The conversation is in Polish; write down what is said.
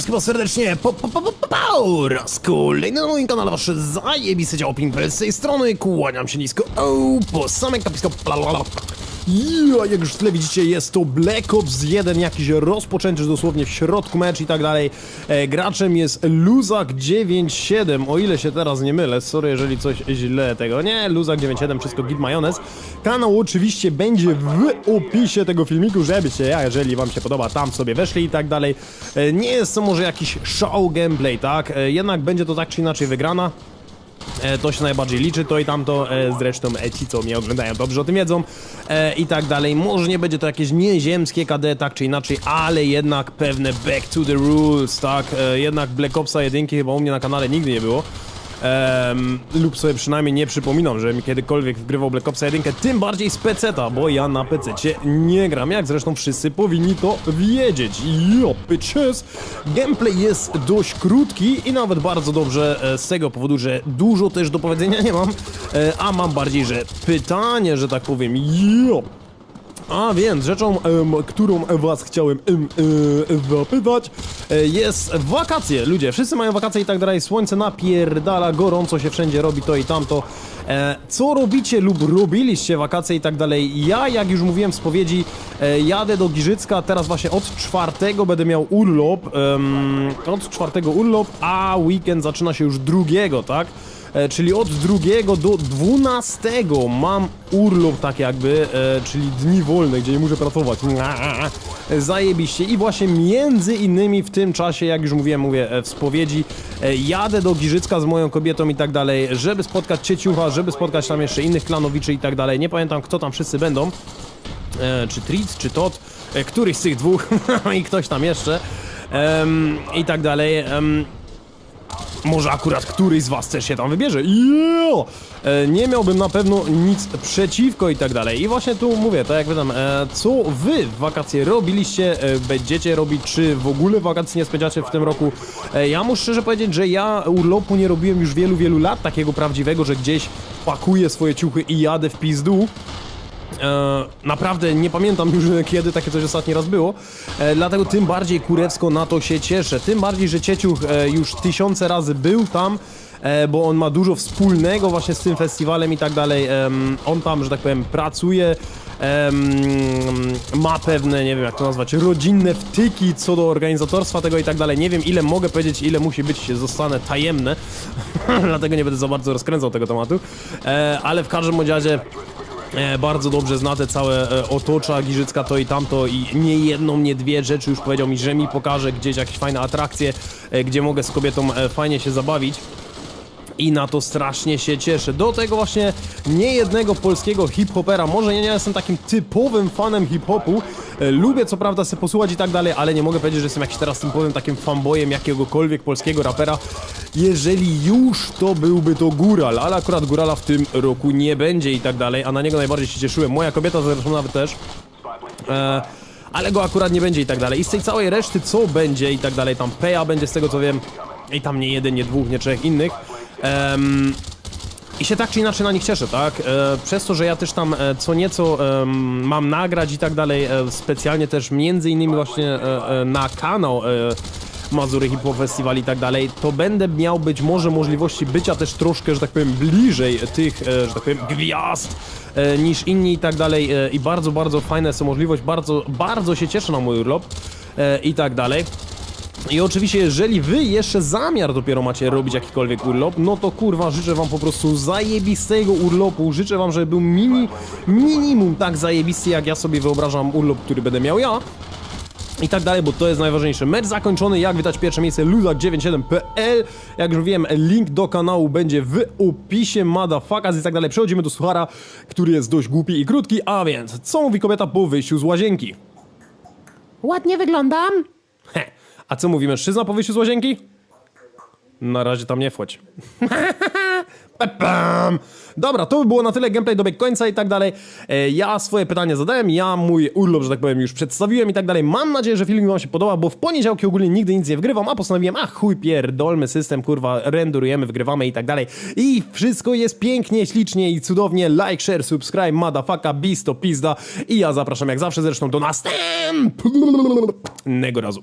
chyba serdecznie. Po, po, po, po, po raz kolejny na moim kanale wasze zajebiste dział Pimpel z tej strony, kłaniam się nisko, o, po same kapisko, Ja, jak już w tle widzicie, jest to Black Ops 1, jakiś rozpoczęty dosłownie w środku mecz i tak dalej. E, graczem jest Luzak 97, o ile się teraz nie mylę, sorry jeżeli coś źle tego, nie, Luzak 97, wszystko git majonez. Kanał oczywiście będzie w opisie tego filmiku, żebyście, ja, jeżeli wam się podoba, tam sobie weszli i tak dalej. E, nie jest to może jakiś show gameplay, tak, e, jednak będzie to tak czy inaczej wygrana. E, to się najbardziej liczy, to i tamto, e, zresztą e, ci, co mnie oglądają, dobrze o tym wiedzą i tak dalej. Może nie będzie to jakieś nieziemskie KD, tak czy inaczej, ale jednak pewne back to the rules, tak, jednak Black Opsa 1 chyba u mnie na kanale nigdy nie było. Em, lub sobie przynajmniej nie przypominam, że mi kiedykolwiek wgrywał Black Opsa 1, tym bardziej z peceta, bo ja na pececie nie gram, jak zresztą wszyscy powinni to wiedzieć. Jo, bitches! Gameplay jest dość krótki i nawet bardzo dobrze e, z tego powodu, że dużo też do powiedzenia nie mam, e, a mam bardziej, że pytanie, że tak powiem, jo! A więc rzeczą, którą was chciałem em, zapytać, e, jest wakacje. Ludzie, wszyscy mają wakacje i tak dalej. Słońce napierdala, gorąco się wszędzie robi to i tamto. E, co robicie lub robiliście wakacje i tak dalej? Ja, jak już mówiłem w spowiedzi, e, jadę do Giżycka. Teraz właśnie od czwartego będę miał urlop. od czwartego urlop, a weekend zaczyna się już drugiego, tak? E, czyli od 2 do 12 mam urlop tak jakby, e, czyli dni wolne, gdzie nie muszę pracować. Zajebiście i właśnie między innymi w tym czasie, jak już mówiłem, mówię e, w spowiedzi, jadę do Giżycka z moją kobietą i tak dalej, żeby spotkać Cieciucha, żeby spotkać tam jeszcze innych klanowiczy i tak dalej. Nie pamiętam kto tam wszyscy będą, czy Tritz, czy Tot, któryś z tych dwóch i ktoś tam jeszcze. Em, I tak dalej. Em, może akurat któryś z was też się tam wybierze. Jo! E, nie miałbym na pewno nic przeciwko i tak dalej. I właśnie tu mówię, tak jak pytam, e, co wy w wakacje robiliście, e, będziecie robić, czy w ogóle wakacji nie spędzacie w tym roku? E, ja muszę szczerze powiedzieć, że ja urlopu nie robiłem już wielu, wielu lat, takiego prawdziwego, że gdzieś pakuję swoje ciuchy i jadę w pizdu. E, naprawdę nie pamiętam już kiedy takie coś ostatni raz było, e, dlatego tym bardziej kurewsko na to się cieszę. Tym bardziej, że Cieciuch e, już tysiące razy był tam, bo on ma dużo wspólnego właśnie z tym festiwalem i tak dalej. On tam, że tak powiem, pracuje. ma pewne, nie wiem jak to nazwać, rodzinne wtyki co do organizatorstwa tego i tak dalej. Nie wiem ile mogę powiedzieć, ile musi być, zostanę tajemne, dlatego nie będę za bardzo rozkręcał tego tematu, ale w każdym razie bardzo dobrze zna te całe e, otocza Giżycka to i tamto i nie jedną, nie dwie rzeczy już powiedział mi, że mi pokaże gdzieś jakieś fajne atrakcje, e, gdzie mogę z kobietą e, fajnie się zabawić. I na to strasznie się cieszę. Do tego właśnie nie jednego polskiego hip-hopera. Może ja nie jestem takim typowym fanem hip-hopu. E, Lubię co prawda sobie posłuchać i tak dalej, ale nie mogę powiedzieć, że jestem jakiś teraz typowym takim fanboyem jakiegokolwiek polskiego rapera. Jeżeli już, to byłby to Góral, ale akurat Górala w tym roku nie będzie i tak dalej, a na niego najbardziej się cieszyłem. Moja kobieta zresztą nawet też. E, ale go akurat nie będzie i tak dalej. I z tej całej reszty co będzie i tak dalej, tam Peja będzie z tego co wiem. I tam nie jeden, nie dwóch, nie trzech innych. Em, i się tak czy inaczej na nich cieszę, tak? E, przez to, że ja też tam e, co nieco em, mam nagrać i tak dalej, e, specjalnie też między innymi właśnie e, e, na kanał e, Mazury Hip Hop Festival i tak dalej, to będę miał być może możliwości bycia też troszkę, że tak powiem, bliżej tych, e, że tak powiem, gwiazd e, niż inni i tak dalej e, i bardzo, bardzo fajne są możliwość, bardzo, bardzo się cieszę na mój urlop e, i tak dalej. I oczywiście, jeżeli wy jeszcze zamiar dopiero macie robić jakikolwiek urlop, no to kurwa, życzę wam po prostu zajebistego urlopu. Życzę wam, żeby był mini, minimum tak zajebisty, jak ja sobie wyobrażam urlop, który będę miał ja. I tak dalej, bo to jest najważniejsze. Mecz zakończony, jak wydać pierwsze miejsce luzak97.pl Jak już wiem, link do kanału będzie w opisie, motherfuckers i tak dalej. Przechodzimy do suchara, który jest dość głupi i krótki, a więc, co mówi kobieta po wyjściu z łazienki? Ładnie wyglądam. He. A co mówi mężczyzna po wyjściu z łazienki? Na razie tam nie wchodź. Pepam. Dobra, to by było na tyle, gameplay dobiegł końca i tak dalej. E, Ja swoje pytania zadałem, ja mój urlop, że tak powiem, już przedstawiłem i tak dalej. Mam nadzieję, że film wam się podoba, bo w poniedziałki ogólnie nigdy nic nie wgrywam, a postanowiłem, a chuj pierdolmy system, kurwa, renderujemy, wgrywamy i tak dalej. I wszystko jest pięknie, ślicznie i cudownie. Like, share, subscribe, motherfucka, bisto, pizda. I ja zapraszam jak zawsze zresztą do następnego razu.